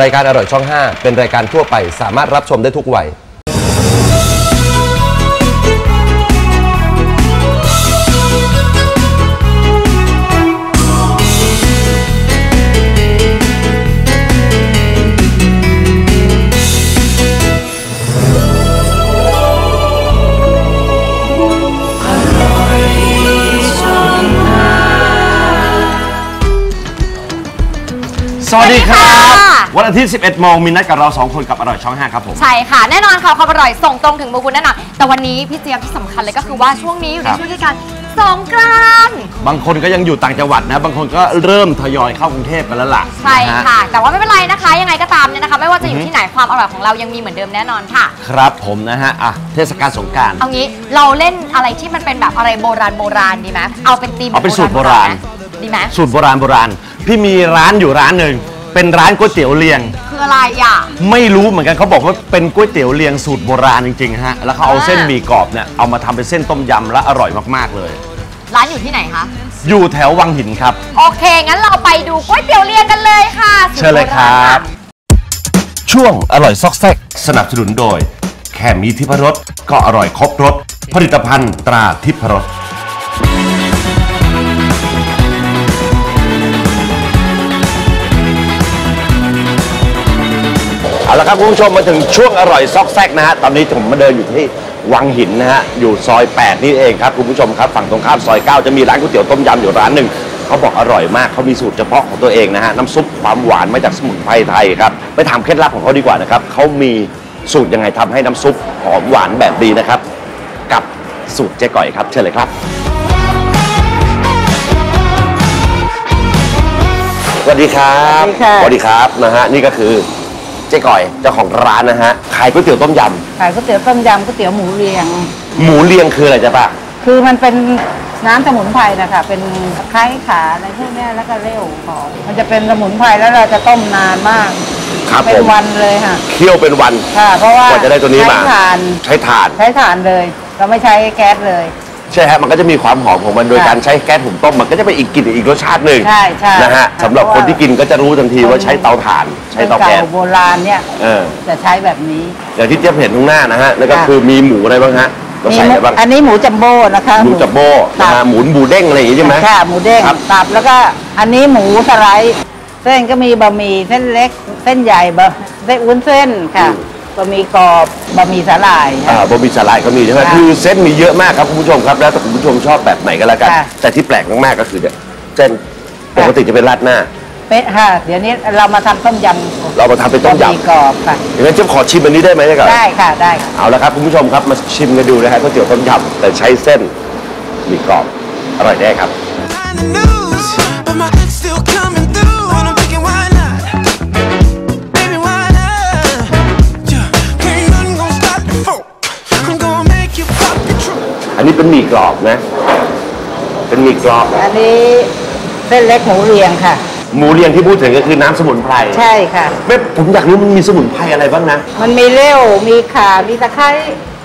รายการอร่อยช่อง 5 เป็นรายการทั่วไปสามารถรับชมได้ทุกวัย สวัสดีครับ วันอาทิตย์ 11โมงมีนัดกับเรา 2 คนกับอร่อยช่อง 5 ครับผม ใช่ค่ะ แน่นอนค่ะความอร่อยส่งตรงถึงมือคุณแน่นอนแต่วันนี้พี่เจี๊ยบที่สำคัญเลยก็คือว่าช่วงนี้อยู่ในครับช่วงเทศกาลสงกรานต์ บางคนก็ยังอยู่ต่างจังหวัดนะ บางคนก็เริ่มทยอยเข้ากรุงเทพกันแล้วล่ะใช่นฮ ค่ะ แต่ว่าไม่เป็นไรนะคะ ยังไงก็ตามเนี่ยนะคะ ไม่ว่าจะอยู่ที่ไหนความอร่อยของเรายังมีเหมือนเดิมแน่นอนค่ะ ครับผมนะฮะ อะ เทศกาลสงกราร เอางี้เราเล่นอะไรที่มันเป็นแบบอะไรโบราณโบราณดีไหมเอาเป็นธีมเอาเป็นสูตรโบราณไหมดีไหมสูตรโบราณโบราณ พี่มีร้านอยู่ร้านหนึ่ง เป็นร้านก๋วยเตี๋ยวเลียง คืออะไรอะ ไม่รู้เหมือนกันเขาบอกว่าเป็นก๋วยเตี๋ยวเลียงสูตรโบราณจริงๆฮะแล้วเขาเอาอ่าเส้นหมี่กรอบเนี่ยเอามาทำเป็นเส้นต้มยำและอร่อยมากๆเลย ร้านอยู่ที่ไหนคะ อยู่แถววังหินครับ โอเค งั้นเราไปดูก๋วยเตี๋ยวเรียงกันเลยค่ะสูตเชิญเลยครับโาณะช่วงอร่อยซอกแซกสนับสนุนโดย แค่มีทิพรสก็อร่อยครบรสผลิตภัณฑ์ตราทิพรส เอาละครับคุณผู้ชมมาถึงช่วงอร่อยซอกแซกนะฮะตอนนี้ผมมาเดินอยู่ที่วังหินนะฮะอยู่ซอย 8 นี่เองครับคุณผู้ชมครับฝั่งตรงข้ามซอย 9 จะมีร้านก๋วยเตี๋ยวต้มยำอยู่ร้านหนึ่งเขาบอกอร่อยมากเขามีสูตรเฉพาะของตัวเองนะฮะน้ำซุปความหวานมาจากสมุนไพรไทยครับไปถามเคล็ดลับของเขาดีกว่านะครับเขามีสูตรยังไงทำให้น้ำซุปหอมหวานแบบดีนะครับ กับสูตรเจ๊ก่อยครับเชิญเลยครับ สวัสดีครับสวัสดีค่ะ สวัสดีครับนะฮะนี่ก็คือ เจ๊ก่อยเจ้าของร้านนะฮะขายก๋วยเตี๋ยวต้มยขายก๋วยเตี๋ยวต้มยำก๋วยเตี๋ยวหมูเรียงำหมูเรียงคืออะไรจ๊ะป้าคือมันเป็นน้ำสมุนไพรนะคะเป็นตะไคร้ขาอะไรพวกเนี้ยแล้วก็เลี้ยวหอมมันจะเป็นสมุนไพรแล้วเราจะต้มนานมากครับเป็ผนมวันเลยค่ะ เคี่ยวเป็นวัน ค่ะ เพราะว่ากว่าจะได้ตัวนี้มา ใช้ถ่าน ใช้ถ่านใช้ถ่านเลย เราไม่ใช้แก๊สเลย ใช่ฮะมันก็จะมีความหอมของมันโดยค่ะการใช้แก๊สหุงต้มมันก็จะเป็นอีกกลิ่นอีกรสชาติหนึ่งใช่ใช่นะฮะสำหรับเพราะคนว่าที่กินก็จะรู้ทันทีว่าใช้เตาถ่าน ใช้เตาเก่าแก๊สโบราณเนี่ยเออจะใช้แบบนี้อย่างที่เจี๊ยบเห็นตรงหน้านะฮะแล้วก็ค่ะคือมีหมูอะไรบ้างฮะเราใส่อะไรบ้างอันนี้หมูจัมโบ้นะคะหมูจับโบ้ตันะบฮะหมูหมูเด้งอะไรอย่างงี้ใช่ไหมค่ะหมูเด้งครับตับแล้วก็อันนี้หมูสไลด์เส้นก็มีบะหมี่เส้นเล็กเส้นใหญ่บะเส้นวุ้นเส้นค่ะ บะหมี่กรอบบะหมี่สาหร่ายค่ะอ่าบะหมี่สลายก็มีใช่ไหมค่ะคือเส้นมีเยอะมากครับคุณผู้ชมครับ แล้วแต่คุณผู้ชมชอบแบบไหนก็แล้วกัน ค่ะ แต่ที่แปลกมากๆก็คือเนี่ยเส้นปกติจะเป็นราดหน้า เป๊ะค่ะ เดี๋ยวนี้เรามาทำต้มยำเรามาทำเป็นต้มบะหมี่ยำกรอบค่ะ อย่างนั้นเจ๊ขอชิมอันนี้ได้ไหมเนี่ยก่อนได้ค่ะได้ค่ะ เอาละครับคุณผู้ชมครับมาชิมกันดูนะฮะก๋วยเตี๋ยวต้มยำแต่ใช้เส้นหมีกรอบอร่อยแน่ครับ on the เป็นหมี่กรอบนะ เป็นหมี่กรอบ อันนี้เส้นเล็กหมูเรียงค่ะ หมูเรียงที่พูดถึงก็คือน้ำสมุนไพรใช่ค่ะแม่ผมอยากรู้มันมีสมุนไพรอะไรบ้างนะ มันมีเลี้ยวมีข่ามีตะไคร้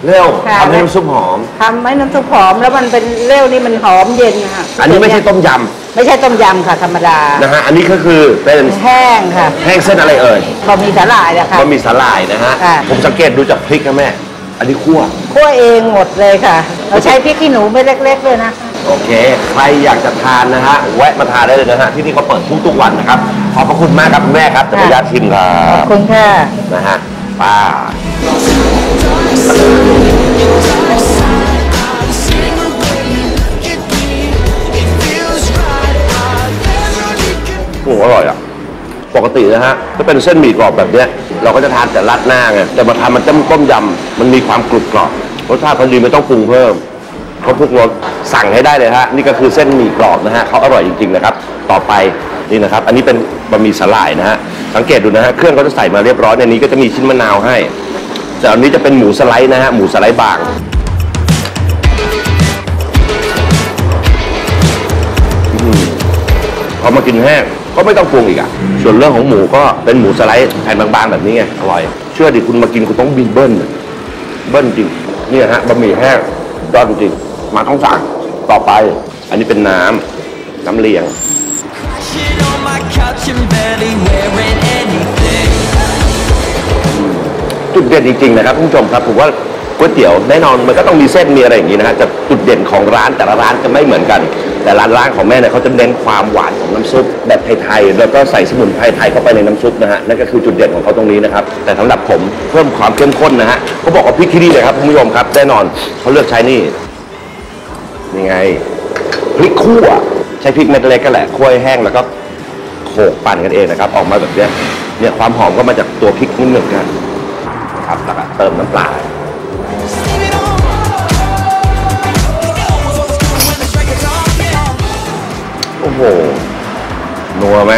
เร็วค่ะ ทำให้น้ำซุปหอม ทำให้น้ำซุปหอมแล้วมันเป็นเลี้ยวนี่มันหอมเย็นค่ะอันนี้ไม่ใช่ต้มยไม่ใช่ต้มยำค่ะธรรมดาำนะฮะ อันนี้ก็คือเป็นแห้งค่ะแห้งเส้นอะไรเอ่ยบะหมี่สาหร่ายนะคะ บะหมี่สาหร่ายนะฮะ ค่ะ ผมสังเกตดูจากพริกนะแม่ อันนี้คั่วคั่วเองหมดเลยค่ะ เราใช้พริกขี้หนูไม่เล็กๆเลยนะ โอเค ใครอยากจะทานนะฮะ แวะมาทานได้เลยนะฮะ ที่นี่เขาเปิดทุกๆวันนะครับ ขอบพระคุณมากครับคุณแม่ครับจะขออนุญาตชิมครัขอบบคุณค่ะ นะฮะป้า โอ้โหอร่อยอะ ปกตินะฮะถ้าเป็นเส้นหมี่กรอบแบบเนี้ยเราก็จะทานแต่ราดหน้าไงแต่มาทำมันต้มต้มยำมันมีความกรุบกรอบรสชาติพอดีไม่ต้องปรุงเพิ่มครบทุกรสสั่งให้ได้เลยฮะนี่ก็คือเส้นหมี่กรอบนะฮะเขาอร่อยจริงๆนะครับ ต่อไปนี่นะครับ อันนี้เป็นบะหมี่สลายนะฮะสังเกตดูนะฮะเครื่องเขาจะใส่มาเรียบร้อยในนี้ก็จะมีชิ้นมะนาวให้แต่อันนี้จะเป็นหมูสไลด์นะฮะหมูสไลด์บาง พอมากินแห้งก็ไม่ต้องปรุงอีกอะ ส่วนเรื่องของหมูก็เป็นหมูสไลด์แผ่นบางๆแบบนี้ไงอร่อย เชื่อดิคุณมากินคุณต้องบินเบิ้ลอะเบิ้ลจริงเนี่ยฮะบะหมี่แห้งยอดจริงมาต้องสั่งต่อไป อันนี้เป็นน้ำน้ำเลียง Shit on my couch and barely wearing anything. จุดเด่นจริงๆนะครับคุณผู้ชมครับผมว่า ก๋วยเตี๋ยวแน่นอนมันก็ต้องมีเส้นมีอะไรอย่างนี้นะฮะแต่จุดเด่นของร้านแต่ละร้านจะไม่เหมือนกัน แต่ร้านร้านของแม่เนี่ยเขาจะเน้นความหวานของน้ำซุปแบบไทยๆแล้วก็ใส่สมุนไพรไทยเข้าไปในน้ำซุปนะฮะนั่นก็คือจุดเด่นของเขาตรงนี้นะครับแต่สำหรับผมเพิ่มความเข้มข้นนะฮะเขาบอกว่าพริกที่นี่เลยครับคุณผู้ชมครับแน่นอนเขาเลือกใช้นี่นี่ไงพริกคั่วใช้พริกเม็ดเล็กก็แหละคั่วให้แห้งแล้วก็โขลกปั่นกันเองนะครับ ออกมาแบบเนี้ยเนี่ยความหอมก็มาจากตัวพริกนิดหนึ่งกันครับแล้วก็เติมน้ำปลา โอ้โห นัวไหม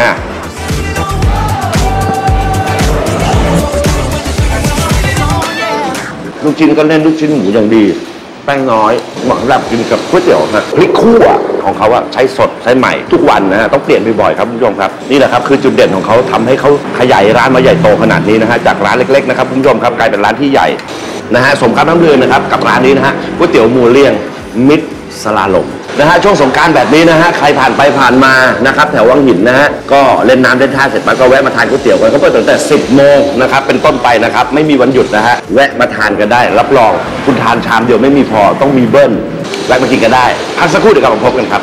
ลูกชิ้นก็เล่นลูกชิ้นหมูอย่างดี แป้งน้อยเหมาะสำหรับกินกับก๋วยเตี๋ยวนะพริกคั่วของเขาอะใช้สดใช้ใหม่ทุกวันนะฮะต้องเปลี่ยนบ่อยๆครับคุณผู้ชมครับนี่แหละครับคือจุดเด่นของเขาทำให้เขาขยายร้านมาใหญ่โตขนาดนี้นะฮะจากร้านเล็กๆนะครับคุณผู้ชมครับกลายเป็นร้านที่ใหญ่ นะฮะสมคำน้ำเลือนะครับกับร้านนี้นะฮะก๋วยเตี๋ยวหมูเลี่ยงมิตรสลาลมนะฮะช่วงสงการแบบนี้นะฮะใครผ่านไปผ่านมานะครับแถววังหินนะฮะก็เล่นน้ำเล่นท่าเสร็จปั๊บก็แวะมาทานก๋วยเตี๋ยวกันเขาเปิดตั้งแต่ 10 โมงนะครับเป็นต้นไปนะครับไม่มีวันหยุดนะฮะแวะมาทานกันได้ รับรองคุณทานชามเดียวไม่มีพอต้องมีเบิ้ลแวะมากินกันได้พักสักครู่เดี๋ยวกลับมาพบกันครับ